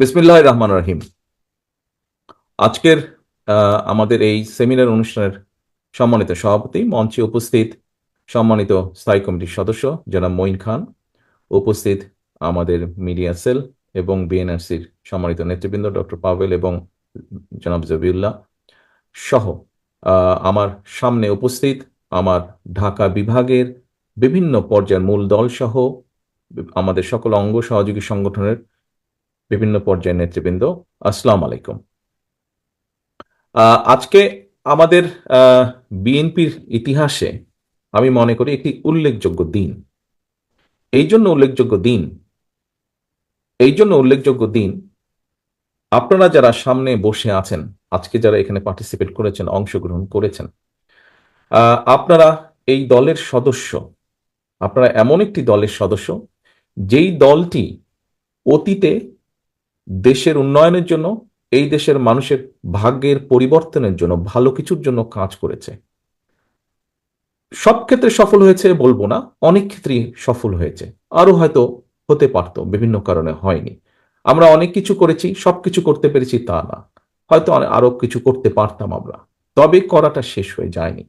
বিসমিল্লাহ রহমান রাহিম। আজকের আমাদের এই সেমিনার অনুষ্ঠানের সম্মানিত সভাপতি, মঞ্চে উপস্থিত সম্মানিত স্থায়ী কমিটির সদস্য জনাব মঈন খান, উপস্থিত আমাদের মিডিয়া সেল এবং বিএনআরসির সম্মানিত নেতৃবৃন্দ ডক্টর পাভেল এবং জনাব জবিউল্লাহ সহ আমার সামনে উপস্থিত আমার ঢাকা বিভাগের বিভিন্ন পর্যায়ের মূল দল সহ আমাদের সকল অঙ্গ সহযোগী সংগঠনের বিভিন্ন পর্যায়ের নেতৃবৃন্দ, আসসালাম আলাইকুম। আজকে আমাদের বিএনপির ইতিহাসে আমি মনে করি একটি উল্লেখযোগ্য দিন। এই জন্য উল্লেখযোগ্য দিন, এই জন্য উল্লেখযোগ্য দিন, আপনারা যারা সামনে বসে আছেন, আজকে যারা এখানে পার্টিসিপেট করেছেন, অংশগ্রহণ করেছেন আপনারা এই দলের সদস্য, আপনারা এমন একটি দলের সদস্য, যেই দলটি অতীতে দেশের উন্নয়নের জন্য, এই দেশের মানুষের ভাগ্যের পরিবর্তনের জন্য, ভালো কিছুর জন্য কাজ করেছে। সব ক্ষেত্রে সফল হয়েছে বলব না, অনেক ক্ষেত্রেই সফল হয়েছে। আরও হয়তো হতে পারতো, বিভিন্ন কারণে হয়নি। আমরা অনেক কিছু করেছি সবকিছু করতে পেরেছি তা না। হয়তো আরও কিছু করতে পারতাম আমরা, তবে করাটা শেষ হয়ে যায়নি।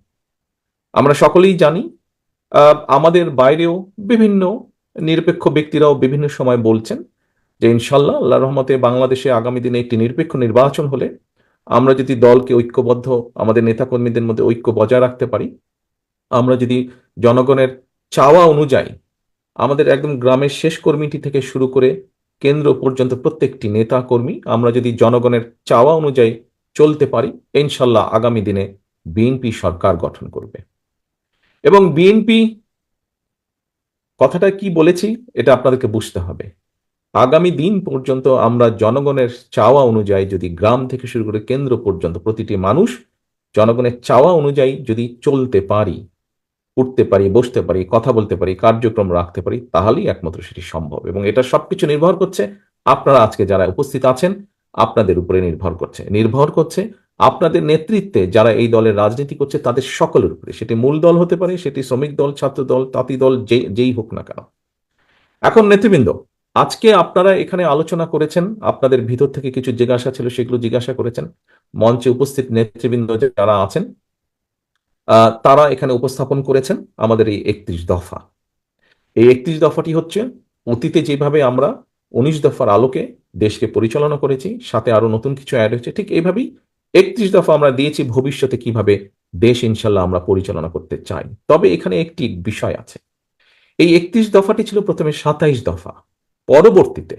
আমরা সকলেই জানি আমাদের বাইরেও বিভিন্ন নিরপেক্ষ ব্যক্তিরাও বিভিন্ন সময় বলছেন যে ইনশাল্লাহ আল্লাহ রহমতে বাংলাদেশে আগামী দিনে একটি নিরপেক্ষ নির্বাচন হলে আমরা যদি দলকে ঐক্যবদ্ধ, আমাদের নেতাকর্মীদের মধ্যে ঐক্য বজায় রাখতে পারি, আমরা যদি জনগণের চাওয়া অনুযায়ী আমাদের একদম গ্রামের শেষ কর্মীটি থেকে শুরু করে কেন্দ্র পর্যন্ত প্রত্যেকটি নেতা কর্মী আমরা যদি জনগণের চাওয়া অনুযায়ী চলতে পারি, ইনশাল্লাহ আগামী দিনে বিএনপি সরকার গঠন করবে। এবং বিএনপি কথাটা কি বলেছি, এটা আপনাদেরকে বুঝতে হবে। আগামী দিন পর্যন্ত আমরা জনগণের চাওয়া অনুযায়ী যদি গ্রাম থেকে শুরু করে কেন্দ্র পর্যন্ত প্রতিটি মানুষ জনগণের চাওয়া অনুযায়ী যদি চলতে পারি, উঠতে পারি, বসতে পারি, কথা বলতে পারি, কার্যক্রম রাখতে পারি, তাহলেই একমাত্র সেটি সম্ভব। এবং এটা সবকিছু নির্ভর করছে আপনারা আজকে যারা উপস্থিত আছেন, আপনাদের উপরে নির্ভর করছে। নির্ভর করছে আপনাদের নেতৃত্বে যারা এই দলের রাজনীতি করছে, তাদের সকলের উপরে। সেটি মূল দল হতে পারে, সেটি শ্রমিক দল, ছাত্র দল, তাঁতি দল, যে, যেই হোক না কেন। এখন নেতৃবৃন্দ আজকে আপনারা এখানে আলোচনা করেছেন, আপনাদের ভিতর থেকে কিছু জিজ্ঞাসা ছিল, সেগুলো জিজ্ঞাসা করেছেন। মঞ্চে উপস্থিত নেতৃবৃন্দ যারা আছেন তারা এখানে উপস্থাপন করেছেন আমাদের এই একত্রিশ দফা। এই একত্রিশ দফাটি হচ্ছে, অতীতে যেভাবে আমরা উনিশ দফার আলোকে দেশকে পরিচালনা করেছি, সাথে আরও নতুন কিছু অ্যাড হয়েছে, ঠিক এইভাবেই একত্রিশ দফা আমরা দিয়েছি ভবিষ্যতে কীভাবে দেশ ইনশাল্লাহ আমরা পরিচালনা করতে চাই। তবে এখানে একটি বিষয় আছে। এই একত্রিশ দফাটি ছিল প্রথমে সাতাইশ দফা। পরবর্তীতে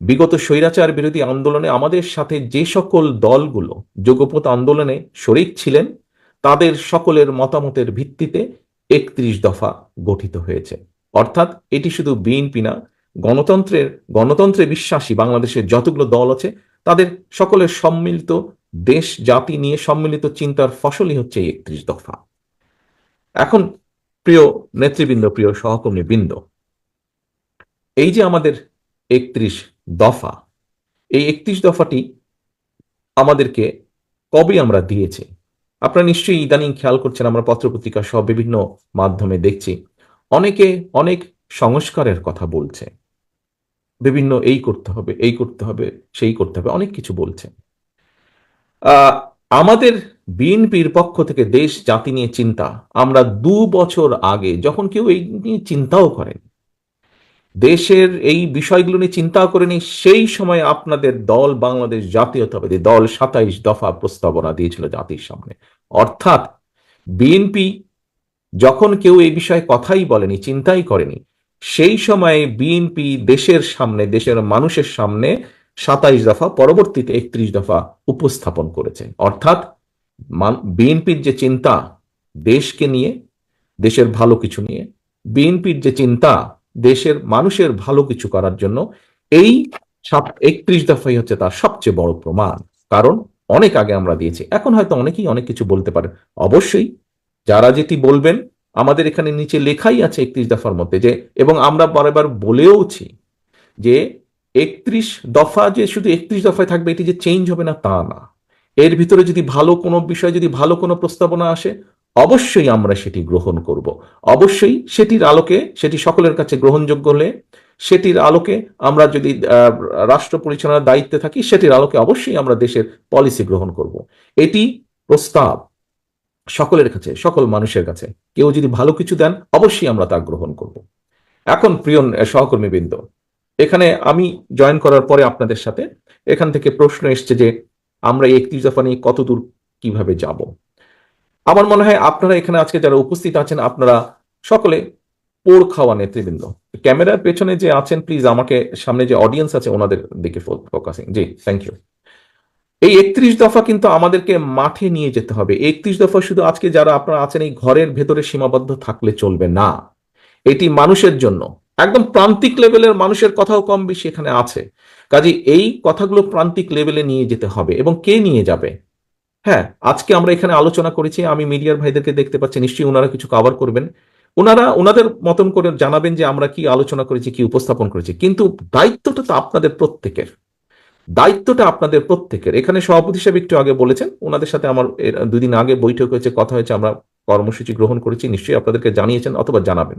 বিগত স্বৈরাচার বিরোধী আন্দোলনে আমাদের সাথে যে সকল দলগুলো যোগপথ আন্দোলনে শরিক ছিলেন, তাদের সকলের মতামতের ভিত্তিতে একত্রিশ দফা গঠিত হয়েছে। অর্থাৎ এটি শুধু বিএনপি না, গণতন্ত্রের, গণতন্ত্রে বিশ্বাসী বাংলাদেশের যতগুলো দল আছে, তাদের সকলের সম্মিলিত দেশ, জাতি নিয়ে সম্মিলিত চিন্তার ফসলই হচ্ছে এই একত্রিশ দফা। এখন প্রিয় নেতৃবৃন্দ, প্রিয় সহকর্মী বৃন্দ এই যে আমাদের একত্রিশ দফা, এই একত্রিশ দফাটি আমাদেরকে কবে আমরা দিয়েছি? আপনারা নিশ্চয়ই ইদানিং খেয়াল করছেন, আমরা পত্রপত্রিকা সহ বিভিন্ন মাধ্যমে দেখছি। অনেকে অনেক সংস্কারের কথা বলছে। বিভিন্ন এই করতে হবে, এই করতে হবে, সেই করতে হবে, অনেক কিছু বলছে। আমাদের বিএনপির পক্ষ থেকে দেশ জাতি নিয়ে চিন্তা। আমরা দু বছর আগে যখন কেউ এই নিয়ে চিন্তাও করেন দেশের এই বিষয়গুলো নিয়ে চিন্তা করেনি সেই সময় আপনাদের দল বাংলাদেশ জাতীয়তাবাদী দল সাতাইশ দফা প্রস্তাবনা দিয়েছিল জাতির সামনে। অর্থাৎ বিএনপি যখন কেউ এই বিষয়ে কথাই বলেনি, চিন্তাই করেনি, সেই সময়ে বিএনপি দেশের সামনে, দেশের মানুষের সামনে সাতাইশ দফা, পরবর্তীতে একত্রিশ দফা উপস্থাপন করেছে। অর্থাৎ বিএনপির যে চিন্তা দেশকে নিয়ে, দেশের ভালো কিছু নিয়ে, বিএনপির যে চিন্তা দেশের মানুষের ভালো কিছু করার জন্য এই একত্রিশ দফাই হচ্ছে তার সবচেয়ে বড় প্রমাণ। কারণ অনেক আগে আমরা দিয়েছি, এখন হয়তো অনেকেই অনেক কিছু বলতে পারেন অবশ্যই যারা যেটি বলবেন, আমাদের এখানে নিচে লেখাই আছে একত্রিশ দফার মধ্যে যে, এবং আমরা বারবার বলেওছি যে একত্রিশ দফা যে শুধু একত্রিশ দফায় থাকবে, এটি যে চেঞ্জ হবে না, তা না। এর ভিতরে যদি ভালো কোনো বিষয়, যদি ভালো কোনো প্রস্তাবনা আসে অবশ্যই আমরা সেটি গ্রহণ করব। অবশ্যই সেটির আলোকে, সেটি সকলের কাছে গ্রহণযোগ্য হলে, সেটির আলোকে আমরা যদি রাষ্ট্র পরিচালনার দায়িত্বে থাকি, সেটির আলোকে অবশ্যই আমরা দেশের পলিসি গ্রহণ করব। এটি প্রস্তাব সকলের কাছে, সকল মানুষের কাছে। কেউ যদি ভালো কিছু দেন, অবশ্যই আমরা তা গ্রহণ করব। এখন প্রিয় সহকর্মীবৃন্দ এখানে আমি জয়েন করার পরে আপনাদের সাথে এখান থেকে প্রশ্ন এসছে যে আমরা একত্রিশ দফা নিয়ে কতদূর কীভাবে যাব? আমার মনে হয় আপনারা এখানে আজকে যারা উপস্থিত আছেন, আপনারা সকলে পোড় খাওয়া নেতৃবৃন্দ। ক্যামেরার পেছনে যে আছেন প্লিজ আমাকে সামনে যে অডিয়েন্স আছে, ওনাদের দিকে ফোকাসিং জি থ্যাংক ইউ এই একত্রিশ দফা কিন্তু আমাদেরকে মাঠে নিয়ে যেতে হবে। একত্রিশ দফা শুধু আজকে যারা আপনারা আছেন, এই ঘরের ভেতরে সীমাবদ্ধ থাকলে চলবে না। এটি মানুষের জন্য। একদম প্রান্তিক লেভেলের মানুষের কথাও কম বেশি এখানে আছে। কাজে এই কথাগুলো প্রান্তিক লেভেলে নিয়ে যেতে হবে। এবং কে নিয়ে যাবে? হ্যাঁ আজকে আমরা এখানে আলোচনা করেছি, আমি মিডিয়ার ভাইদেরকে দেখতে পাচ্ছি, নিশ্চয়ই ওনারা কিছু কভার করবেন। ওনারা ওনাদের মতন করে জানাবেন যে আমরা কি আলোচনা করেছি, কি উপস্থাপন করেছি। কিন্তু দায়িত্বটা তো আপনাদের প্রত্যেকের। দায়িত্বটা আপনাদের প্রত্যেকের। এখানে সভাপতি সাহেব একটু আগে বলেছেন ওনাদের সাথে আমার দুদিন আগে বৈঠক হয়েছে, কথা হয়েছে, আমরা কর্মসূচি গ্রহণ করেছি, নিশ্চয়ই আপনাদেরকে জানিয়েছেন অথবা জানাবেন।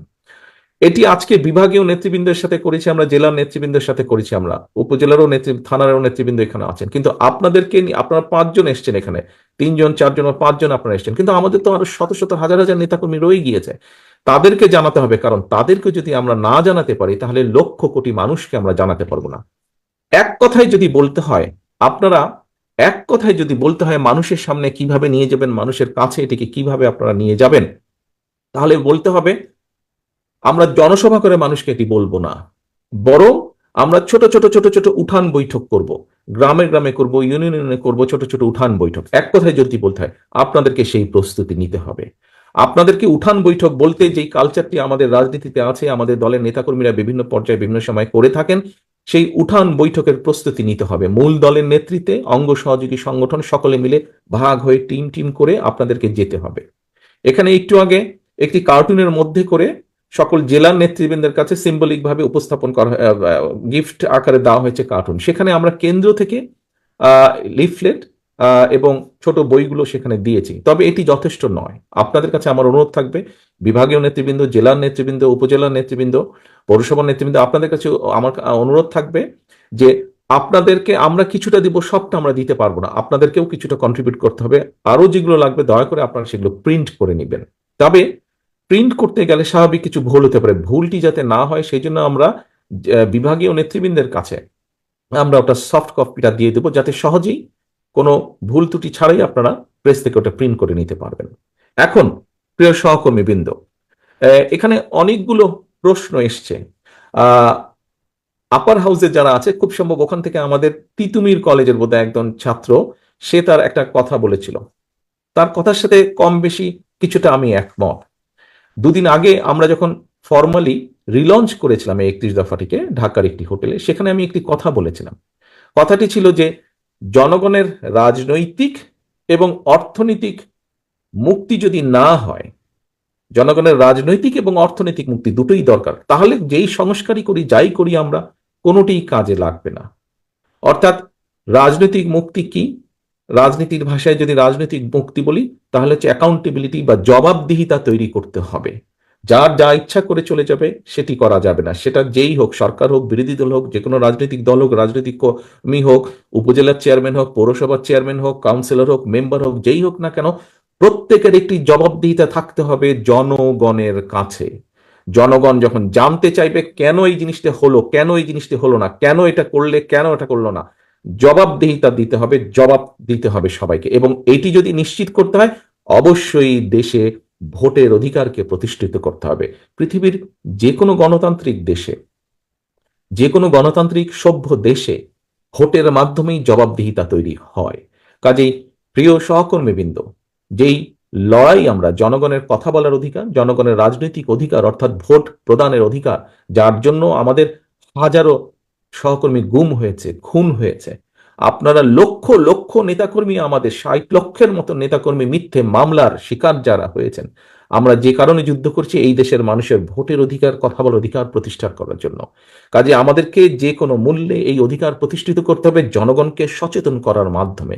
এটি আজকে বিভাগীয় নেতৃবৃন্দের সাথে করেছি আমরা, জেলার নেতৃবৃন্দের সাথে করেছি আমরা, উপজেলারও নেতৃ থানারও নেতৃবৃন্দ এখানে আছেন। কিন্তু আপনাদেরকে আপনারা পাঁচজন এসছেন এখানে, তিনজন, চারজন পাঁচজন আপনারা এসছেন। কিন্তু আমাদের তো আরও শত শত, হাজার হাজার নেতাকর্মী রয়ে গিয়েছে। তাদেরকে জানাতে হবে, কারণ তাদেরকে যদি আমরা না জানাতে পারি, তাহলে লক্ষ কোটি মানুষকে আমরা জানাতে পারব না। এক কথায় যদি বলতে হয়, আপনারা এক কথায় যদি বলতে হয় মানুষের সামনে কীভাবে নিয়ে যাবেন, মানুষের কাছে এটিকে কীভাবে আপনারা নিয়ে যাবেন, তাহলে বলতে হবে আমরা জনসভা করে মানুষকে এটি বলব না। বরং আমরা ছোট ছোট ছোট ছোট উঠান বৈঠক করব। গ্রামে গ্রামে করব, ইউনিয়নে করব, ছোট ছোট উঠান বৈঠক। এক কথায় যদি বলতে হয়, আপনাদেরকে সেই প্রস্তুতি নিতে হবে। আপনাদেরকে উঠান বৈঠক বলতে যেই কালচারটি আমাদের রাজনীতিতে আছে, আমাদের দলের নেতাকর্মীরা বিভিন্ন পর্যায়ে বিভিন্ন সময় করে থাকেন, সেই উঠান বৈঠকের প্রস্তুতি নিতে হবে। মূল দলের নেতৃত্বে অঙ্গ সহযোগী সংগঠন সকলে মিলে ভাগ হয়ে টিম টিম করে আপনাদেরকে যেতে হবে। এখানে একটু আগে একটি কার্টুনের মধ্যে করে সকল জেলার নেতৃবৃন্দের কাছে সিম্বলিক ভাবে উপস্থাপন করা গিফট আকারে দেওয়া হয়েছে কার্টুন সেখানে আমরা কেন্দ্র থেকে লিফলেট এবং ছোট বইগুলো সেখানে দিয়েছি। তবে এটি যথেষ্ট নয়। আপনাদের কাছে আমার অনুরোধ থাকবে, বিভাগীয় নেতৃবৃন্দ জেলার নেতৃবৃন্দ উপজেলার নেতৃবৃন্দ পৌরসভার নেতৃবৃন্দ, আপনাদের কাছে আমার অনুরোধ থাকবে যে আপনাদেরকে আমরা কিছুটা দিব, সবটা আমরা দিতে পারব না। আপনাদেরকেও কিছুটা কন্ট্রিবিউট করতে হবে। আরও যেগুলো লাগবে, দয়া করে আপনারা সেগুলো প্রিন্ট করে নেবেন। তবে প্রিন্ট করতে গেলে স্বাভাবিক কিছু ভুল হতে পারে। ভুলটি যাতে না হয় সেই জন্য আমরা বিভাগীয় নেতৃবৃন্দের কাছে আমরা ওটা সফট কপিটা দিয়ে দেবো যাতে সহজেই কোনো ভুল ত্রুটি ছাড়াই আপনারা প্রেস থেকে ওটা প্রিন্ট করে নিতে পারবেন। এখন প্রিয় সহকর্মী বৃন্দ আহ, এখানে অনেকগুলো প্রশ্ন এসছে। আপার হাউসে যারা আছে খুব সম্ভব ওখান থেকে আমাদের তিতুমির কলেজের বোধহয় একজন ছাত্র সে তার একটা কথা বলেছিল। তার কথার সাথে কম বেশি কিছুটা আমি একমত। দুদিন আগে আমরা যখন ফর্মালি রিলঞ্চ করেছিলাম এই একত্রিশ দফাটিকে ঢাকার একটি হোটেলে, সেখানে আমি একটি কথা বলেছিলাম। কথাটি ছিল যে, জনগণের রাজনৈতিক এবং অর্থনৈতিক মুক্তি যদি না হয়, জনগণের রাজনৈতিক এবং অর্থনৈতিক মুক্তি দুটোই দরকার, তাহলে যেই সংস্কারই করি, যাই করি আমরা, কোনোটিই কাজে লাগবে না। অর্থাৎ রাজনৈতিক মুক্তি কি? রাজনীতির ভাষায় যদি রাজনৈতিক মুক্তি বলি, তাহলে হচ্ছে অ্যাকাউন্টেবিলিটি বা জবাবদিহিতা তৈরি করতে হবে। যার যা ইচ্ছা করে চলে যাবে, সেটি করা যাবে না। সেটা যেই হোক, সরকার হোক, বিরোধী দল হোক যে কোনো রাজনৈতিক দল হোক, রাজনৈতিক কর্মী হোক, উপজেলার চেয়ারম্যান হোক, পৌরসভার চেয়ারম্যান হোক কাউন্সিলর হোক মেম্বার হোক, যেই হোক না কেন, প্রত্যেকের একটি জবাবদিহিতা থাকতে হবে জনগণের কাছে। জনগণ যখন জানতে চাইবে কেন এই জিনিসটা হলো, কেন এই জিনিসটা হলো না, কেন এটা করলে, কেন এটা করল না জবাবদিহিতা দিতে হবে, জবাব দিতে হবে সবাইকে। এবং এটি যদি নিশ্চিত করতে হয়, অবশ্যই দেশে ভোটের অধিকারকে প্রতিষ্ঠিত করতে হবে। পৃথিবীর যে কোনো গণতান্ত্রিক দেশে যে কোনো গণতান্ত্রিক সভ্য দেশে ভোটের মাধ্যমেই জবাবদিহিতা তৈরি হয়। কাজেই প্রিয় সহকর্মীবৃন্দ, যেই লড়াই আমরা, জনগণের কথা বলার অধিকার, জনগণের রাজনৈতিক অধিকার, অর্থাৎ ভোট প্রদানের অধিকার, যার জন্য আমাদের হাজারো সহকর্মী গুম হয়েছে, খুন হয়েছে। আপনারা লক্ষ লক্ষ নেতাকর্মী আমাদের, ষাট লক্ষের মতো নেতাকর্মী মিথ্যে মামলার শিকার যারা হয়েছেন, আমরা যে কারণে যুদ্ধ করছি, এই দেশের মানুষের ভোটের অধিকার, কথা বলার অধিকার প্রতিষ্ঠা করার জন্য। কাজে আমাদেরকে যে কোনো মূল্যে এই অধিকার প্রতিষ্ঠিত করতে হবে, জনগণকে সচেতন করার মাধ্যমে।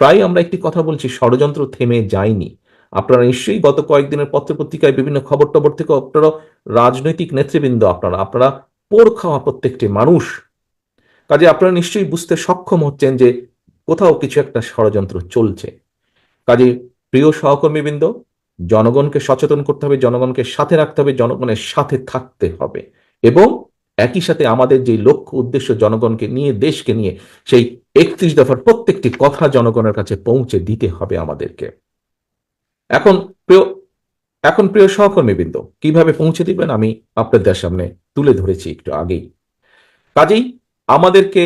প্রায় আমরা একটি কথা বলছি, ষড়যন্ত্র থেমে যায়নি। আপনারা নিশ্চয়ই গত কয়েকদিনের পত্রপত্রিকায় বিভিন্ন খবর টবর থেকে আপনারা রাজনৈতিক নেতৃবৃন্দ, আপনারা আপনারা পোর খাওয়া প্রত্যেকটি মানুষ। কাজে আপনারা নিশ্চয়ই বুঝতে সক্ষম হচ্ছেন যে কোথাও কিছু একটা ষড়যন্ত্র চলছে। কাজে প্রিয় সহকর্মীবৃন্দ, জনগণকে সচেতন করতে হবে, জনগণকে সাথে রাখতে হবে, জনগণের সাথে থাকতে হবে। এবং একই সাথে আমাদের যে লক্ষ্য উদ্দেশ্য জনগণকে নিয়ে, দেশকে নিয়ে, সেই একত্রিশ দফার প্রত্যেকটি কথা জনগণের কাছে পৌঁছে দিতে হবে আমাদেরকে। এখন প্রিয় এখন প্রিয় সহকর্মীবৃন্দ, কীভাবে পৌঁছে দিবেন আমি আপনাদের সামনে তুলে ধরেছি একটু আগেই। কাজেই আমাদেরকে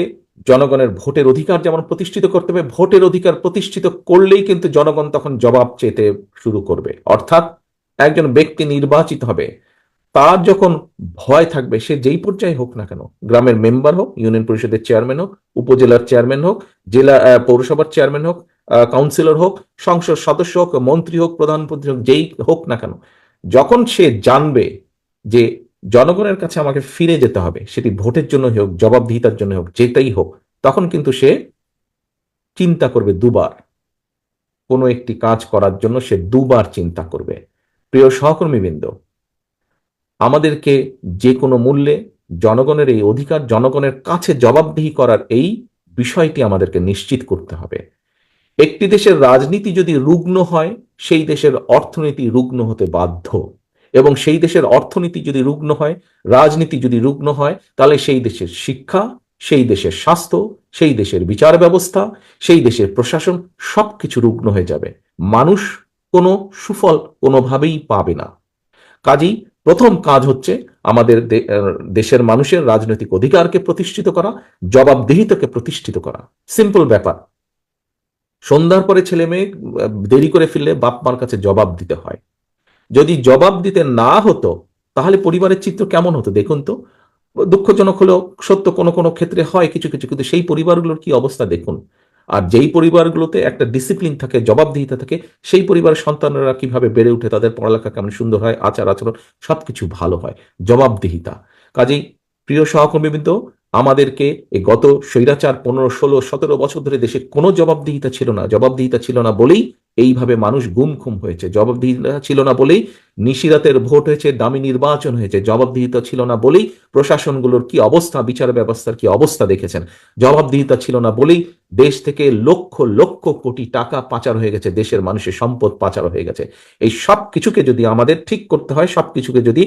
জনগণের ভোটের অধিকার যেমন প্রতিষ্ঠিত করতে হবে, ভোটের অধিকার প্রতিষ্ঠিত করলেই কিন্তু জনগণ তখন জবাব চেতে শুরু করবে। অর্থাৎ একজন ব্যক্তি নির্বাচিত হবে, তার যখন ভয় থাকবে, সে যেই পর্যায়ে হোক না কেন, গ্রামের মেম্বার হোক, ইউনিয়ন পরিষদের চেয়ারম্যান হোক, উপজেলার চেয়ারম্যান হোক, জেলা পৌরসভার চেয়ারম্যান হোক কাউন্সিলর হোক, সংসদ সদস্য হোক, মন্ত্রী হোক প্রধানমন্ত্রী হোক, যেই হোক না কেন, যখন সে জানবে যে জনগণের কাছে আমাকে ফিরে যেতে হবে, সেটি ভোটের জন্য হোক, জবাবদিহিতার জন্য হোক, যেটাই হোক, তখন কিন্তু সে চিন্তা করবে দুবার। কোনো একটি কাজ করার জন্য সে দুবার চিন্তা করবে। প্রিয় সহকর্মীবৃন্দ, আমাদেরকে যে কোনো মূল্যে জনগণের এই অধিকার, জনগণের কাছে জবাবদিহি করার এই বিষয়টি আমাদেরকে নিশ্চিত করতে হবে। একটি দেশের রাজনীতি যদি রুগ্ন হয়, সেই দেশের অর্থনীতি রুগ্ন হতে বাধ্য। এবং সেই দেশের অর্থনীতি যদি রুগ্ন হয়, রাজনীতি যদি রুগ্ন হয়, তাহলে সেই দেশের শিক্ষা, সেই দেশের স্বাস্থ্য, সেই দেশের বিচার ব্যবস্থা, সেই দেশের প্রশাসন সবকিছু রুগ্ন হয়ে যাবে। মানুষ কোনো সুফল কোনোভাবেই পাবে না। কাজেই প্রথম কাজ হচ্ছে আমাদের দেশের মানুষের রাজনৈতিক অধিকারকে প্রতিষ্ঠিত করা, জবাবদিহিতাকে প্রতিষ্ঠিত করা। সিম্পল ব্যাপার। সন্ধ্যার পরে ছেলে মেয়ে দেরি করে ফিরলে বাপ মার কাছে জবাব দিতে হয়। যদি জবাব দিতে না হতো, তাহলে পরিবারের চিত্র কেমন হতো দেখুন তো? দুঃখজনক হলেও সত্য কোনো কোনো ক্ষেত্রে হয় কিছু কিছু, কিন্তু সেই পরিবারগুলোর কি অবস্থা দেখুন? আর যেই পরিবারগুলোতে একটা ডিসিপ্লিন থাকে, জবাবদিহিতা থাকে, সেই পরিবারের সন্তানরা কীভাবে বেড়ে উঠে, তাদের পড়ালেখা কেমন সুন্দর হয়, আচার আচরণ সবকিছু ভালো হয়, জবাবদিহিতা। কাজেই প্রিয় সহকর্মীবৃন্দ আমাদেরকে গত স্বৈরাচার পনেরো, ষোলো, সতেরো বছর ধরে দেশে কোনো জবাবদিহিতা ছিল না, জবাবদিহিতা ছিল না বলেই এইভাবে মানুষ গুম খুম হয়েছে। জবাবদিহিতা ছিল না বলেই নিশিরাতের ভোট হয়েছে, দামি নির্বাচন হয়েছে, জবাবদিহিতা ছিল না বলেই প্রশাসনগুলোর কি অবস্থা, বিচার ব্যবস্থার কি অবস্থা দেখেছেন? জবাবদিহিতা ছিল না বলেই দেশ থেকে লক্ষ লক্ষ কোটি টাকা পাচার হয়ে গেছে, দেশের মানুষের সম্পদ পাচার হয়ে গেছে। এই সব কিছুকে যদি আমাদের ঠিক করতে হয় সব কিছুকে যদি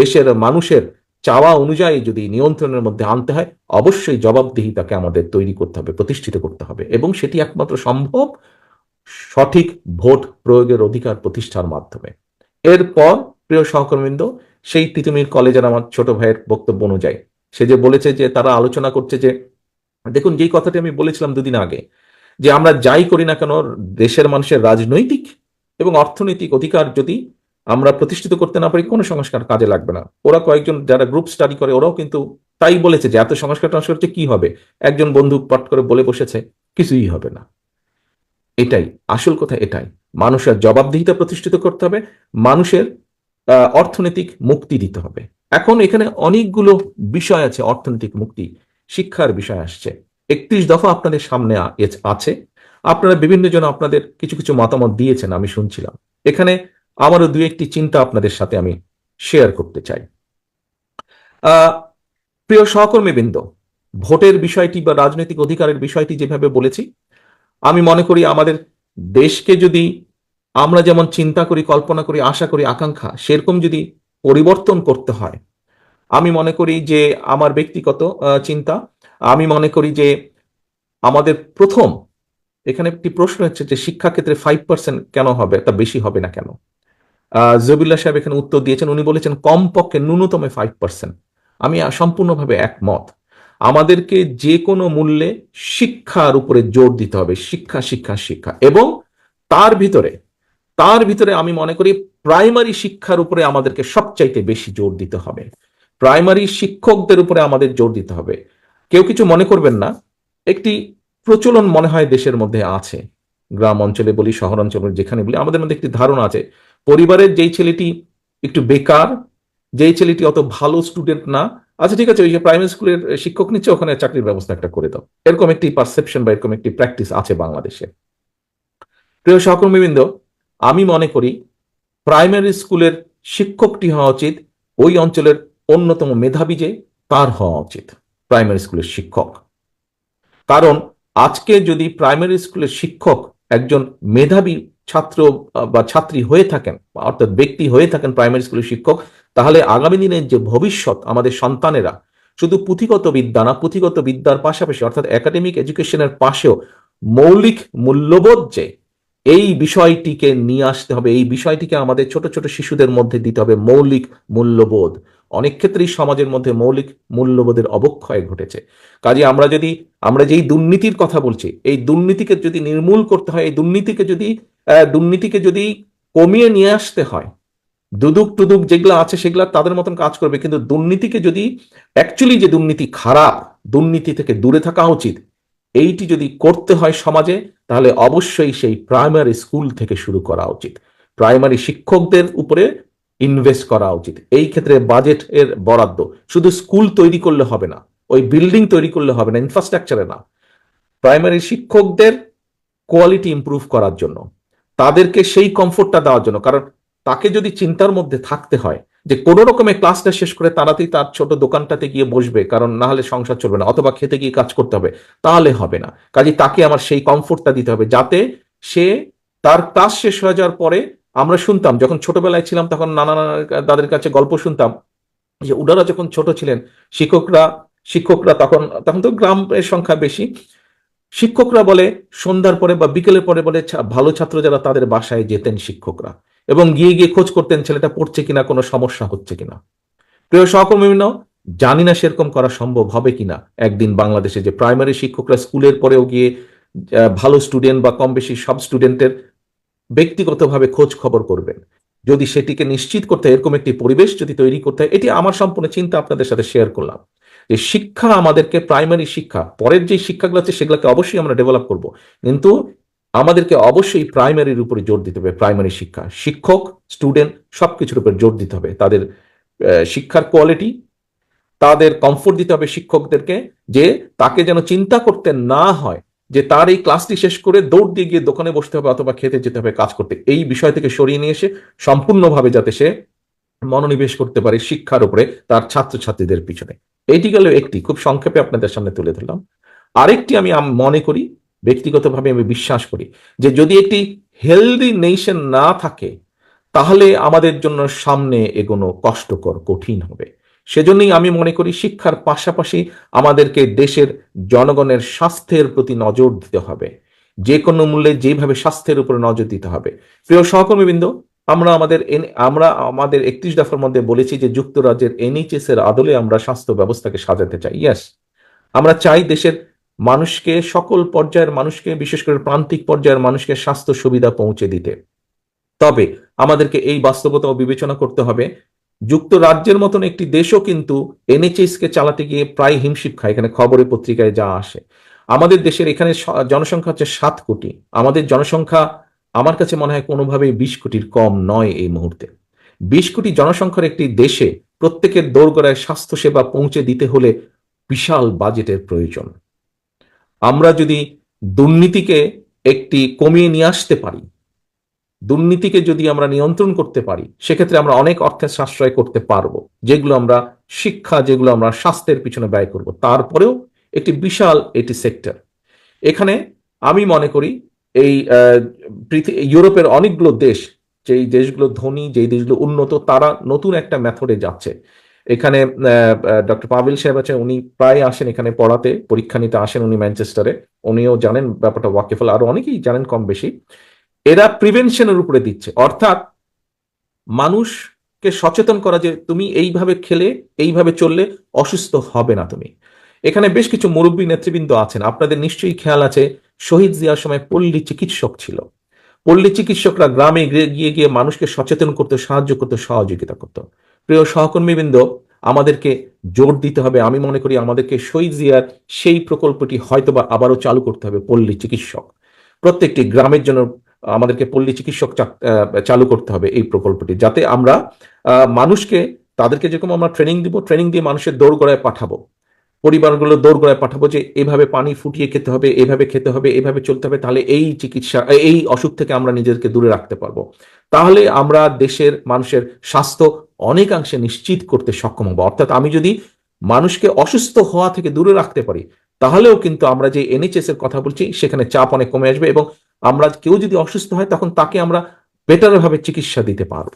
দেশের মানুষের চাওয়া অনুযায়ী যদি নিয়ন্ত্রণের মধ্যে আনতে হয়, অবশ্যই জবাবদিহিতাকে আমাদের তৈরি করতে হবে, প্রতিষ্ঠিত করতে হবে এবং সেটি একমাত্র সম্ভব সঠিক ভোট প্রয়োগের অধিকার প্রতিষ্ঠার মাধ্যমে। এরপর, প্রিয় সহকর্মীবৃন্দ, সেই তিতুমির কলেজের আমার ছোট ভাইয়ের বক্তব্য অনুযায়ী, সে যে বলেছে যে তারা আলোচনা করছে যে, দেখুন যেই কথাটি আমি বলেছিলাম দুদিন আগে, যে আমরা যাই করি না কেন, দেশের মানুষের রাজনৈতিক এবং অর্থনৈতিক অধিকার যদি আমরা প্রতিষ্ঠিত করতে না পারি, কোনো সংস্কার কাজে লাগবে না। ওরা কয়েকজন যারা গ্রুপ স্টাডি করে, ওরাও কিন্তু তাই বলেছে যে, এত সংস্কার টংস্কার হচ্ছে কি হবে? একজন বন্ধু পট করে বলে বসেছে, কিছুই হবে না। এটাই, আসল কথা এটাই। মানুষের জবাবদিহিতা প্রতিষ্ঠিত করতে হবে, মানুষের অর্থনৈতিক মুক্তি দিতে হবে। এখন এখানে অনেকগুলো বিষয় আছে, অর্থনৈতিক মুক্তি, শিক্ষার বিষয় আসছে। একত্রিশ দফা আপনাদের সামনে আছে। আপনারা বিভিন্ন জন আপনাদের কিছু কিছু মতামত দিয়েছেন, আমি শুনছিলাম। এখানে আমারও দু একটি চিন্তা আপনাদের সাথে আমি শেয়ার করতে চাই। প্রিয় সহকর্মীবৃন্দ, ভোটের বিষয়টি বা রাজনৈতিক অধিকারের বিষয়টি যেভাবে বলেছি, আমি মনে করি আমাদের দেশকে যদি আমরা যেমন চিন্তা করি, কল্পনা করি, আশা করি, আকাঙ্ক্ষা, সেরকম যদি পরিবর্তন করতে হয়, আমি মনে করি যে আমার ব্যক্তিগত চিন্তা, আমি মনে করি যে আমাদের প্রথম এখানে একটি প্রশ্ন হচ্ছে যে শিক্ষাক্ষেত্রে ফাইভ পার্সেন্ট কেন হবে, তা বেশি হবে না কেন? জবিল্লা সাহেব এখানে উত্তর দিয়েছেন। উনি বলেছেন, কমপক্ষে ন্যূনতম ফাইভ পার্সেন্ট আমি সম্পূর্ণভাবে একমত। আমাদেরকে যে কোনো মূল্যে শিক্ষার উপরে জোর দিতে হবে। শিক্ষা শিক্ষা শিক্ষা। এবং তার ভিতরে তার ভিতরে আমি মনে করি প্রাইমারি শিক্ষার উপরে আমাদেরকে সবচাইতে বেশি জোর দিতে হবে। প্রাইমারি শিক্ষকদের উপরে আমাদের জোর দিতে হবে। কেউ কিছু মনে করবেন না। একটি প্রচলন মনে হয় দেশের মধ্যে আছে। গ্রাম অঞ্চলে বলি, শহর অঞ্চলে যেখানে বলি, আমাদের মধ্যে একটি ধারণা আছে। পরিবারের যেই ছেলেটি একটু বেকার, যেই ছেলেটি অত ভালো স্টুডেন্ট না আচ্ছা ঠিক আছে, ওই যে প্রাইমারি স্কুলের শিক্ষক নিচ্ছে, ওখানে চাকরির ব্যবস্থা একটা করে দাও। এরকম একটি পারসেপশন বা এরকম একটি প্র্যাকটিস আছে বাংলাদেশে। প্রিয় সহকর্মীবৃন্দ, আমি মনে করি প্রাইমারি স্কুলের শিক্ষকটি হওয়া উচিত, ওই অঞ্চলের অন্যতম মেধাবী যে, তার হওয়া উচিত প্রাইমারি স্কুলের শিক্ষক। কারণ আজকে যদি প্রাইমারি স্কুলের শিক্ষক একজন মেধাবী ছাত্র, বা ছাত্রী হয়ে থাকেন অর্থাৎ ব্যক্তি হয়ে থাকেন প্রাইমারি স্কুলের শিক্ষক, তাহলে আগামী দিনের যে ভবিষ্যৎ আমাদের সন্তানেরা, শুধু পুঁথিগত বিদ্যা না, পুঁথিগত বিদ্যার পাশাপাশি, অর্থাৎ একাডেমিক এডুকেশনের পাশেও মৌলিক মূল্যবোধ যে, এই বিষয়টিকে নিয়ে আসতে হবে, এই বিষয়টিকে আমাদের ছোট ছোট শিশুদের মধ্যে দিতে হবে মৌলিক মূল্যবোধ। অনেক ক্ষেত্রেই সমাজের মধ্যে মৌলিক মূল্যবোধের অবক্ষয় ঘটেছে। কাজে আমরা যদি, আমরা যেই দুর্নীতির কথা বলছি, এই দুর্নীতিকে যদি নির্মূল করতে হয়, এই দুর্নীতিকে যদি দুর্নীতিকে যদি কমিয়ে নিয়ে আসতে হয়, দুদুক টুদুক যেগুলো আছে সেগুলো তাদের মতন কাজ করবে, কিন্তু দুর্নীতিকে যদি অ্যাকচুয়ালি যে দুর্নীতি খারাপ, দুর্নীতি থেকে দূরে থাকা উচিত, এইটি যদি করতে হয় সমাজে, তাহলে অবশ্যই সেই প্রাইমারি স্কুল থেকে শুরু করা উচিত। প্রাইমারি শিক্ষকদের উপরে ইনভেস্ট করা উচিত। এই ক্ষেত্রে বাজেট এর বরাদ্দ। শুধু স্কুল তৈরি করলে হবে না, ওই বিল্ডিং তৈরি করলে হবে না ইনফ্রাস্ট্রাকচারে না। প্রাইমারি শিক্ষকদের কোয়ালিটি ইমপ্রুভ করার জন্য, তাদেরকে সেই কমফোর্টটা দেওয়ার জন্য। কারণ তাকে যদি চিন্তার মধ্যে থাকতে হয় যে কোনো রকমের ক্লাসটা শেষ করে তাড়াতাড়ি তার ছোট দোকানটাতে গিয়ে বসবে, কারণ না হলে সংসার চলবে না, অথবা খেতে গিয়ে কাজ করতে হবে, তাহলে হবে না। কাজে তাকে আমার সেই কমফোর্টটা দিতে হবে, যাতে সে তার ক্লাস শেষ হয়ে যাওয়ার পরে আমরা শুনতাম, যখন ছোটবেলায় ছিলাম তখন নানা দাদের কাছে গল্প শুনতাম, যে উনারা যখন ছোট ছিলেন, শিক্ষকরা শিক্ষকরা তখন তখন তো গ্রামের সংখ্যা বেশি, শিক্ষকরা বলে সন্ধ্যার পরে বা বিকেলের পরে বলে ভালো ছাত্র যারা তাদের বাসায় যেতেন শিক্ষকরা এবং গিয়ে গিয়ে খোঁজ করতেন ছেলেটা পড়ছে কিনা, কোনো সমস্যা হচ্ছে কিনা। প্রিয় সহকর্মীবৃন্দ, জানি না সেরকম করা সম্ভব হবে কিনা। একদিন বাংলাদেশে যে প্রাইমারি শিক্ষকরা স্কুলের পরেও গিয়ে ভালো স্টুডেন্ট বা কম বেশি সব স্টুডেন্টের ব্যক্তিগতভাবে খোঁজ খবর করবেন। যদি সেটিকে নিশ্চিত করতে এরকম একটি পরিবেশ যদি তৈরি করতে এটি আমার সম্পূর্ণ চিন্তা আপনাদের সাথে শেয়ার করলাম। যে শিক্ষা আমাদেরকে প্রাইমারি শিক্ষা, পরের যে শিক্ষাগুলো আছে সেগুলোকে অবশ্যই আমরা ডেভেলপ করব। কিন্তু আমাদেরকে অবশ্যই প্রাইমারির উপরে জোর দিতে হবে প্রাইমারি শিক্ষা। শিক্ষক স্টুডেন্ট সবকিছুর উপর জোর দিতে হবে। তাদের শিক্ষার কোয়ালিটি তাদের কমফোর্ট দিতে হবে শিক্ষকদেরকে যে তাকে যেন চিন্তা করতে না হয় যে তার এই ক্লাসটি শেষ করে দৌড় দিয়ে গিয়ে দোকানে বসতে হবে অথবা খেতে যেতে হবে কাজ করতে। এই বিষয় থেকে সরিয়ে নিয়ে এসে সম্পূর্ণভাবে যাতে সে মনোনিবেশ করতে পারে শিক্ষার উপরে তার ছাত্রছাত্রীদের পিছনে। এটি গেল একটি, খুব সংক্ষেপে আপনাদের সামনে তুলে ধরলাম। আরেকটি আমি মনে করি, ব্যক্তিগতভাবে আমি বিশ্বাস করি, যে যদি একটি হেলদি নেশন না থাকে, তাহলে আমাদের জন্য সামনে এগোনো কষ্টকর, কঠিন হবে। সেজন্যই আমি মনে করি শিক্ষার পাশাপাশি আমাদেরকে দেশের জনগণের স্বাস্থ্যের প্রতি নজর দিতে হবে। যে কোনো মূল্যে যেভাবে স্বাস্থ্যের উপরে নজর দিতে হবে। প্রিয় সহকর্মীবৃন্দ, আমরা আমাদের আমরা আমাদের একত্রিশ দফার মধ্যে বলেছি যে যুক্তরাজ্যের এনএইচএস এর আদলে আমরা স্বাস্থ্য ব্যবস্থাকে সাজাতে চাই। ইয়াস আমরা চাই দেশের মানুষকে, সকল পর্যায়ের মানুষকে, বিশেষ করে প্রান্তিক পর্যায়ের মানুষকে স্বাস্থ্য সুবিধা পৌঁছে দিতে। তবে আমাদেরকে এই বাস্তবতাও বিবেচনা করতে হবে যুক্তরাজ্যের মতন একটি দেশও কিন্তু এনএচএস কে চালাতে গিয়ে প্রায় হিমশিম খায়। এখানে খবরের পত্রিকায় যা আসে। আমাদের দেশের এখানে জনসংখ্যা হচ্ছে সাত কোটি। আমাদের জনসংখ্যা আমার কাছে মনে হয় কোনোভাবেই বিশ কোটির কম নয় এই মুহূর্তে। বিশ কোটি জনসংখ্যার একটি দেশে প্রত্যেকের দোরগোড়ায় স্বাস্থ্যসেবা পৌঁছে দিতে হলে বিশাল বাজেটের প্রয়োজন। আমরা যদি দুর্নীতিকে একটি কমিয়ে নিয়ে আসতে পারি দুর্নীতিকে যদি আমরা নিয়ন্ত্রণ করতে পারি, সেক্ষেত্রে আমরা অনেক অর্থের সাশ্রয় করতে পারব, যেগুলো আমরা শিক্ষা, যেগুলো আমরা স্বাস্থ্যের পিছনে ব্যয় করব। তারপরেও একটি বিশাল এটি সেক্টর। এখানে আমি মনে করি এই ইউরোপের অনেকগুলো দেশ, যেই দেশগুলো ধনী, যেই দেশগুলো উন্নত, তারা নতুন একটা মেথডে যাচ্ছে। এখানে ডক্টর পাভিল সাহেব আছে উনি প্রায় আসেন এখানে পড়াতে, পরীক্ষা নিতে আসেন উনি ম্যানচেস্টারে। উনিও জানেন ব্যাপারটা ওয়াকিফল আরও অনেকেই জানেন কম বেশি এরা প্রিভেনশনের উপরে দিচ্ছে। অর্থাৎ মানুষকে সচেতন করা যে তুমি এইভাবে খেলে, এইভাবে চললে অসুস্থ হবে না তুমি। এখানে বেশ কিছু মুরব্বী নেতৃবৃন্দ আছেন। আপনাদের নিশ্চয়ই খেয়াল আছে, শহীদ জিয়ার সময় পল্লী চিকিৎসক ছিল। পল্লী চিকিৎসকরা গ্রামে গিয়ে গিয়ে মানুষকে সচেতন করতে, সাহায্য করতে, সহযোগিতা করত। প্রিয় সহকর্মীবৃন্দ, আমাদেরকে জোর দিতে হবে। আমি মনে করি আমাদেরকে শহীদ জিয়ার সেই প্রকল্পটি হয়তোবা আবারও চালু করতে হবে পল্লী চিকিৎসক। প্রত্যেকটি গ্রামের জন্য আমাদেরকে পল্লী চিকিৎসক চালু করতে হবে এই প্রকল্পটি, যাতে আমরা মানুষকে, তাদেরকে যেরকম আমরা ট্রেনিং দিব ট্রেনিং দিয়ে মানুষের দৌড়গড়ায় পাঠাবো। পরিবারগুলো দৌড়গড়ায় পাঠাবো যে, এভাবে পানি ফুটিয়ে খেতে হবে, এভাবে খেতে হবে, এভাবে চলতে হবে, তাহলে এই চিকিৎসা এই অসুখ থেকে আমরা নিজেদেরকে দূরে রাখতে পারব। তাহলে আমরা দেশের মানুষের স্বাস্থ্য অনেকাংশে নিশ্চিত করতে সক্ষম হব। অর্থাৎ আমি যদি মানুষকে অসুস্থ হওয়া থেকে দূরে রাখতে পারি, তাহলেও কিন্তু আমরা যে এনএচএস এর কথা বলছি, সেখানে চাপ অনেক কমে আসবে এবং আমরা কেউ যদি অসুস্থ হয়, তখন তাকে আমরা বেটার ভাবে চিকিৎসা দিতে পারব।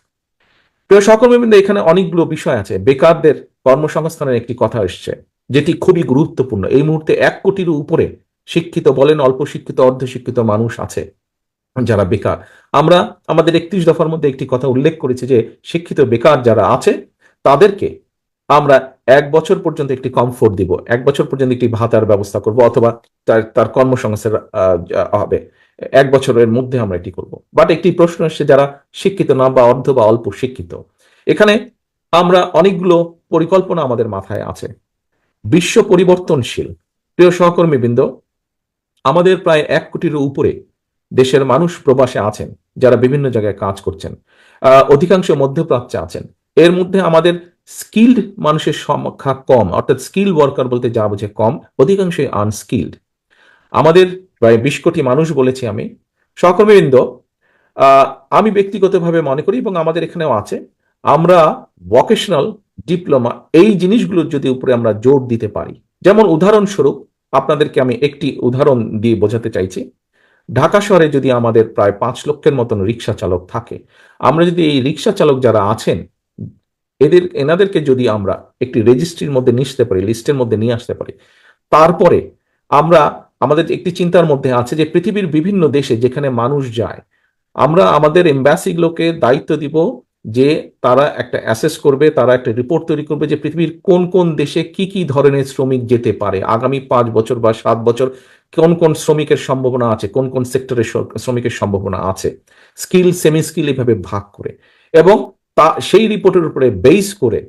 প্রিয় সহকর্মীবৃন্দ, এখানে অনেকগুলো বিষয় আছে। বেকারদের কর্মসংস্থানের একটি কথা এসছে, যেটি খুবই গুরুত্বপূর্ণ। এই মুহূর্তে এক কোটির উপরে শিক্ষিত বলেন অল্প শিক্ষিত অর্ধশিক্ষিত মানুষ আছে যারা বেকার। আমরা আমাদের একত্রিশ দফার মধ্যে একটি কথা উল্লেখ করেছি যে, শিক্ষিত বেকার যারা আছে, তাদেরকে আমরা এক বছর পর্যন্ত একটি কমফোর্ট দিব, এক বছর পর্যন্ত একটি ভাতার ব্যবস্থা করব, অথবা তার তার কর্মসংস্থান হবে। এক বছরের মধ্যে আমরা এটি করব। বাট একটি প্রশ্ন এসছে যারা শিক্ষিত না বা অর্ধ বা অল্প শিক্ষিত। এখানে আমরা অনেকগুলো পরিকল্পনা আমাদের মাথায় আছে। বিশ্ব পরিবর্তনশীল। প্রিয় সহকর্মীবৃন্দ, আমাদের প্রায় এক কোটির উপরে দেশের মানুষ প্রবাসে আছেন, যারা বিভিন্ন জায়গায় কাজ করছেন। অধিকাংশ মধ্যপ্রাচ্যে আছেন। এর মধ্যে আমাদের স্কিল্ড মানুষের সংখ্যা কম, অর্থাৎ স্কিল ওয়ার্কার বলতে যা বোঝে কম, অধিকাংশই আনস্কিল্ড আমাদের প্রায় বিশ কোটি মানুষ বলেছি আমি। সহকর্মীবৃন্দ আমি ব্যক্তিগতভাবে মনে করি এবং আমাদের এখানেও আছে, আমরা ভোকেশনাল ডিপ্লোমা এই জিনিসগুলোর যদি উপরে আমরা জোর দিতে পারি। যেমন উদাহরণস্বরূপ, আপনাদেরকে আমি একটি উদাহরণ দিয়ে বোঝাতে চাইছি। ঢাকা শহরে যদি আমাদের প্রায় পাঁচ লক্ষের মতন রিক্সা চালক থাকে, আমরা যদি এই রিক্সা চালক যারা আছেন, এদের, এনাদেরকে যদি আমরা একটি রেজিস্ট্রির মধ্যে নিয়ে আসতে পারি লিস্টের মধ্যে নিয়ে আসতে পারি, তারপরে আমরা আমাদের একটি চিন্তার মধ্যে আছে যে পৃথিবীর বিভিন্ন দেশে যেখানে মানুষ যায়, আমরা আমাদের এম্বাসিগুলোকে দায়িত্ব দিব যে তারা একটা অ্যাসেস করবে, তারা একটা রিপোর্ট তৈরি করবে যে পৃথিবীর কোন কোন দেশে কি কি ধরনের শ্রমিক যেতে পারে। আগামী পাঁচ বছর বা সাত বছর কোন কোন শ্রমিকের সম্ভাবনা আছে, কোন কোন সেক্টরের শ্রমিকের সম্ভাবনা আছে। স্কিল সেমি স্কিল এভাবে ভাগ করে এবং তা, সেই রিপোর্টের উপরে বেস করে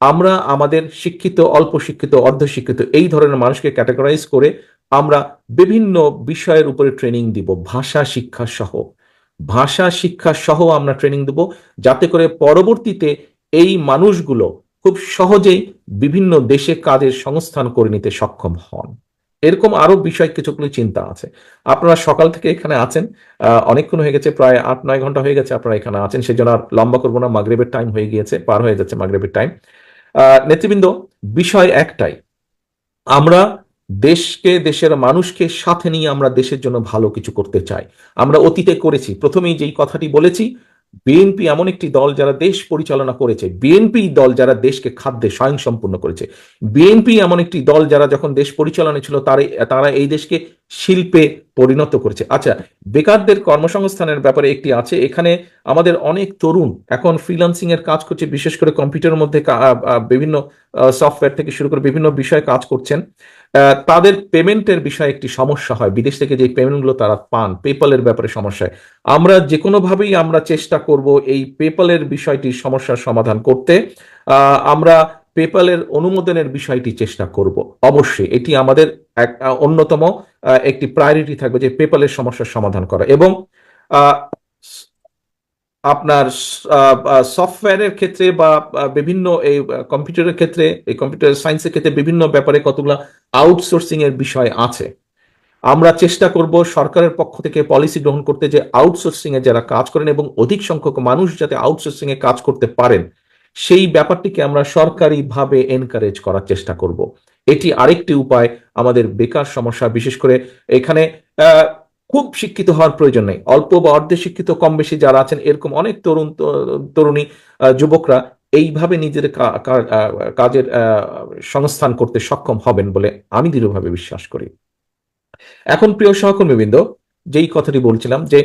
আমরা আমাদের শিক্ষিত, অল্প শিক্ষিত অর্ধশিক্ষিত এই ধরনের মানুষকে ক্যাটাগরাইজ করে আমরা বিভিন্ন বিষয়ের উপরে ট্রেনিং দিব, ভাষা, শিক্ষা সহ। ভাষা, শিক্ষা সহ আমরা ট্রেনিং দেব যাতে করে পরবর্তীতে এই মানুষগুলো খুব সহজেই বিভিন্ন দেশে কাজের সংস্থান করে নিতে সক্ষম হন। এরকম আরও বিষয় কিছুগুলো চিন্তা আছে। আপনারা সকাল থেকে এখানে আছেন অনেকক্ষণ হয়ে গেছে, প্রায় আট নয় ঘণ্টা হয়ে গেছে আপনারা এখানে আছেন, সেজন্য আর লম্বা করব না, মাগরেবের টাইম হয়ে গিয়েছে, পার হয়ে যাচ্ছে মাগরেবের টাইম নেতৃবৃন্দ, বিষয় একটাই। আমরা দেশকে, দেশের মানুষকে সাথে নিয়ে আমরা দেশের জন্য ভালো কিছু করতে চাই। আমরা অতীতে করেছি। প্রথমেই যেই কথাটি বলেছি, বিএনপি এমন একটি দল যারা দেশ পরিচালনা করেছে, বিএনপি দল যারা দেশকে খাদ্যে স্বয়ংসম্পূর্ণ করেছে, বিএনপি এমন একটি দল যারা যখন দেশ পরিচালনা ছিল, তারা তারা এই দেশকে শিল্পে পরিণত করেছে। আচ্ছা বেকারদের কর্মসংস্থানের ব্যাপারে একটি আছে। এখানে আমাদের অনেক তরুণ এখন ফ্রিল্যান্সিং এর কাজ করছে, বিশেষ করে কম্পিউটারের মধ্যে বিভিন্ন সফটওয়্যার থেকে শুরু করে বিভিন্ন বিষয়ে কাজ করছেন। তাদের পেমেন্টের বিষয়ে একটি সমস্যা হয়। বিদেশ থেকে যে পেমেন্টগুলো তারা পান পেপালের ব্যাপারে সমস্যা হয়। আমরা যে কোনোভাবেই আমরা চেষ্টা করব এই পেপালের বিষয়টির সমস্যার সমাধান করতে। আমরা পেপালের অনুমোদনের বিষয়টি চেষ্টা করব। অবশ্যই এটি আমাদের এক অন্যতম একটি প্রায়োরিটি থাকবে যে পেপালের সমস্যার সমাধান করা। এবং আপনার সফটওয়্যারের ক্ষেত্রে বা বিভিন্ন এই কম্পিউটারের ক্ষেত্রে, এই কম্পিউটার সায়েন্সের ক্ষেত্রে বিভিন্ন ব্যাপারে কতগুলো আউটসোর্সিং এর বিষয় আছে। আমরা চেষ্টা করব সরকারের পক্ষ থেকে পলিসি গ্রহণ করতে যে আউটসোর্সিং এ যারা কাজ করেন এবং অধিক সংখ্যক মানুষ যাতে আউটসোর্সিং এ কাজ করতে পারেন সেই ব্যাপারটিকে আমরা সরকারিভাবে এনকারেজ করার চেষ্টা করব। এটি আরেকটি উপায় আমাদের বেকার সমস্যা, বিশেষ করে এখানে খুব শিক্ষিত হওয়ার প্রয়োজন নেই। অল্প বা অর্ধে শিক্ষিত কম বেশি যারা আছেন, এরকম অনেক তরুণ তরুণী যুবকরা এইভাবে নিজের কাজের সংস্থান করতে সক্ষম হবেন বলে আমি দৃঢ়ভাবে বিশ্বাস করি। এখন প্রিয় সহকর্মীবৃন্দ, যেই কথাটি বলছিলাম যে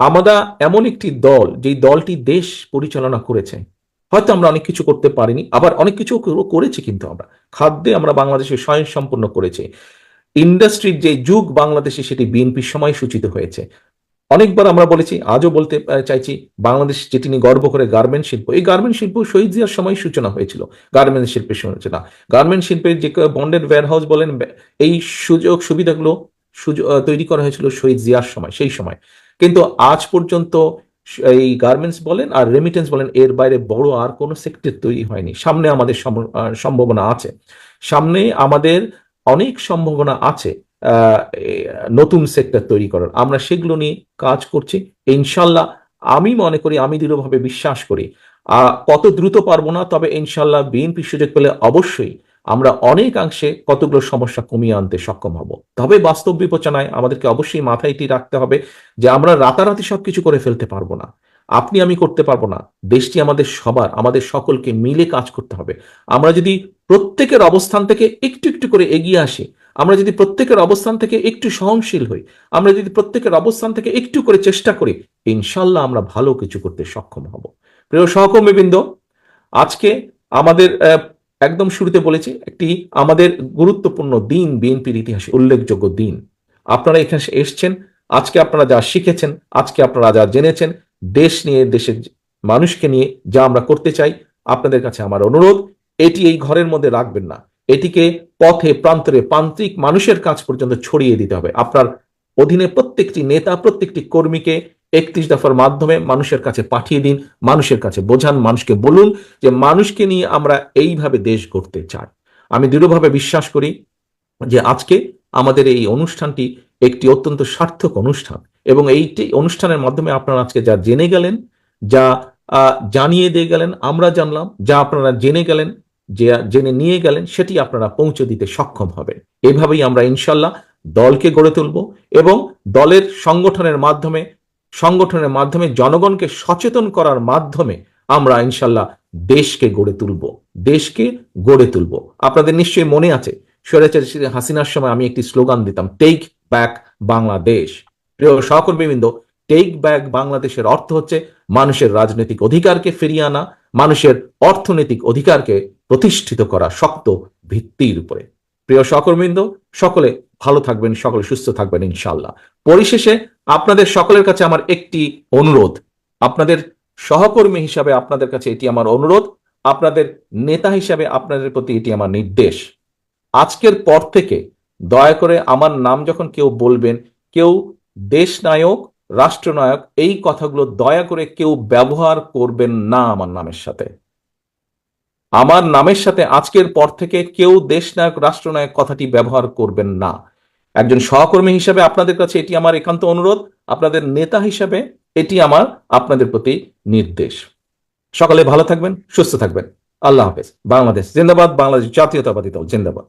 আমরা এমন একটি দল, যেই দলটি দেশ পরিচালনা করেছে হয়তো আমরা অনেক কিছু করতে পারিনি, আবার অনেক কিছু করেছি কিন্তু আমরা। খাদ্যে আমরা বাংলাদেশে স্বয়ং সম্পূর্ণ করেছি। ইন্ডাস্ট্রির যে যুগ বাংলাদেশে সেটি বিএনপির সময় সূচিত হয়েছে। অনেকবার আমরা বলেছি, আজও বলতে চাইছি, বাংলাদেশ যেটি নিয়ে গর্ব করে গার্মেন্ট শিল্প, এই গার্মেন্ট শিল্প শহীদ জিয়ার সময় সূচনা হয়েছিল, গার্মেন্ট শিল্পের সূচনা। গার্মেন্ট শিল্পের যে বন্ডেড ওয়্যার হাউস বলেন এই সুযোগ সুবিধাগুলো সুযোগ তৈরি করা হয়েছিল শহীদ জিয়ার সময়, সেই সময়। কিন্তু আজ পর্যন্ত এই গার্মেন্টস বলেন আর রেমিটেন্স বলেন, এর বাইরে বড় আর কোনো সেক্টর তৈরি হয়নি। সামনে আমাদের সম্ভাবনা আছে। সামনে আমাদের অনেক সম্ভাবনা আছে নতুন সেক্টর তৈরি করার। আমরা সেগুলো নিয়ে কাজ করছি। ইনশাল্লাহ আমি মনে করি, আমি দৃঢ়ভাবে বিশ্বাস করি কত দ্রুত পারব না, তবে ইনশাল্লাহ বিএনপি সুযোগ পেলে অবশ্যই আমরা অনেকাংশে কতগুলো সমস্যা কমিয়ে আনতে সক্ষম হব। তবে বাস্তব বিবেচনায় আমাদেরকে অবশ্যই মাথায় এটি রাখতে হবে যে আমরা রাতারাতি সবকিছু করে ফেলতে পারব না। আপনি আমি করতে পারব না। দেশটি আমাদের সবার, আমাদের সকলকে মিলে কাজ করতে হবে। আমরা যদি প্রত্যেকের অবস্থান থেকে একটু একটু করে এগিয়ে আসি, আমরা যদি প্রত্যেকের অবস্থান থেকে একটু সহনশীল হই, আমরা যদি প্রত্যেকের অবস্থান থেকে একটু করে চেষ্টা করি ইনশাল্লাহ আমরা ভালো কিছু করতে সক্ষম হব। প্রিয় সহকর্মীবৃন্দ, আজকে আমাদের একদম শুরুতে বলেছি, একটি আমাদের গুরুত্বপূর্ণ দিন, বিএনপির ইতিহাসে উল্লেখযোগ্য দিন। আপনারা এখানে এসছেন, আজকে আপনারা যা শিখেছেন, আজকে আপনারা যা জেনেছেন, দেশ নিয়ে, দেশের মানুষকে নিয়ে যা আমরা করতে চাই, আপনাদের কাছে আমার অনুরোধ, এটি এই ঘরের মধ্যে রাখবেন না। এটিকে পথে, প্রান্তরে, প্রান্তিক মানুষের কাছ পর্যন্ত ছড়িয়ে দিতে হবে। আপনার অধীনে প্রত্যেকটি নেতা, প্রত্যেকটি কর্মীকে একত্রিশ দফার মাধ্যমে মানুষের কাছে পাঠিয়ে দিন, মানুষের কাছে বোঝান, মানুষকে বলুন যে মানুষকে নিয়ে আমরা এইভাবে দেশ গড়তে চাই। আমি দৃঢ়ভাবে বিশ্বাস করি যে আজকে আমাদের এই অনুষ্ঠানটি একটি অত্যন্ত সার্থক অনুষ্ঠান এবং এইটি অনুষ্ঠানের মাধ্যমে আপনারা আজকে যা জেনে গেলেন, যা জানিয়ে দিয়ে গেলেন, আমরা জানলাম, যা আপনারা জেনে গেলেন, যে জেনে নিয়ে গেলেন, সেটি আপনারা পৌঁছে দিতে সক্ষম হবে এভাবেই আমরা ইনশাল্লাহ দলকে গড়ে তুলব এবং দলের সংগঠনের মাধ্যমে সংগঠনের মাধ্যমে জনগণকে সচেতন করার মাধ্যমে আমরা ইনশাল্লাহ দেশকে গড়ে তুলব, দেশকে গড়ে তুলব। আপনাদের নিশ্চয়ই মনে আছে, স্বৈরাচারী হাসিনার সময় আমি একটি স্লোগান দিতাম টেক ব্যাক বাংলাদেশ প্রিয় সহকর্মীবৃন্দ টেক ব্যাক বাংলাদেশের অর্থ হচ্ছে মানুষের রাজনৈতিক অধিকারকে ফিরিয়ে আনা, মানুষের অর্থনৈতিক অধিকারকে প্রতিষ্ঠিত করা শক্ত ভিত্তির উপরে। প্রিয় সহকর্মীবৃন্দ, সকলে ভালো থাকবেন, সকলে সুস্থ থাকবেন ইনশাল্লাহ পরিশেষে আপনাদের সকলের কাছে আমার একটি অনুরোধ। আপনাদের সহকর্মী হিসাবে আপনাদের কাছে এটি আমার অনুরোধ। আপনাদের নেতা হিসাবে আপনাদের প্রতি এটি আমার নির্দেশ। আজকের পর থেকে দয়া করে আমার নাম যখন কেউ বলবেন, কেউ দেশ নায়ক রাষ্ট্রনায়ক, এই কথাগুলো দয়া করে কেউ ব্যবহার করবেন না আমার নামের সাথে। আমার নামের সাথে আজকের পর থেকে কেউ দেশনায়ক, রাষ্ট্রনায়ক কথাটি ব্যবহার করবেন না। একজন সহকর্মী হিসাবে আপনাদের কাছে এটি আমার একান্ত অনুরোধ। আপনাদের নেতা হিসাবে এটি আমার, আপনাদের প্রতি নির্দেশ। সকালে ভালো থাকবেন, সুস্থ থাকবেন। আল্লাহ হাফেজ। বাংলাদেশ জিন্দাবাদ, বাংলাদেশ জাতীয়তাবাদী দল জিন্দাবাদ।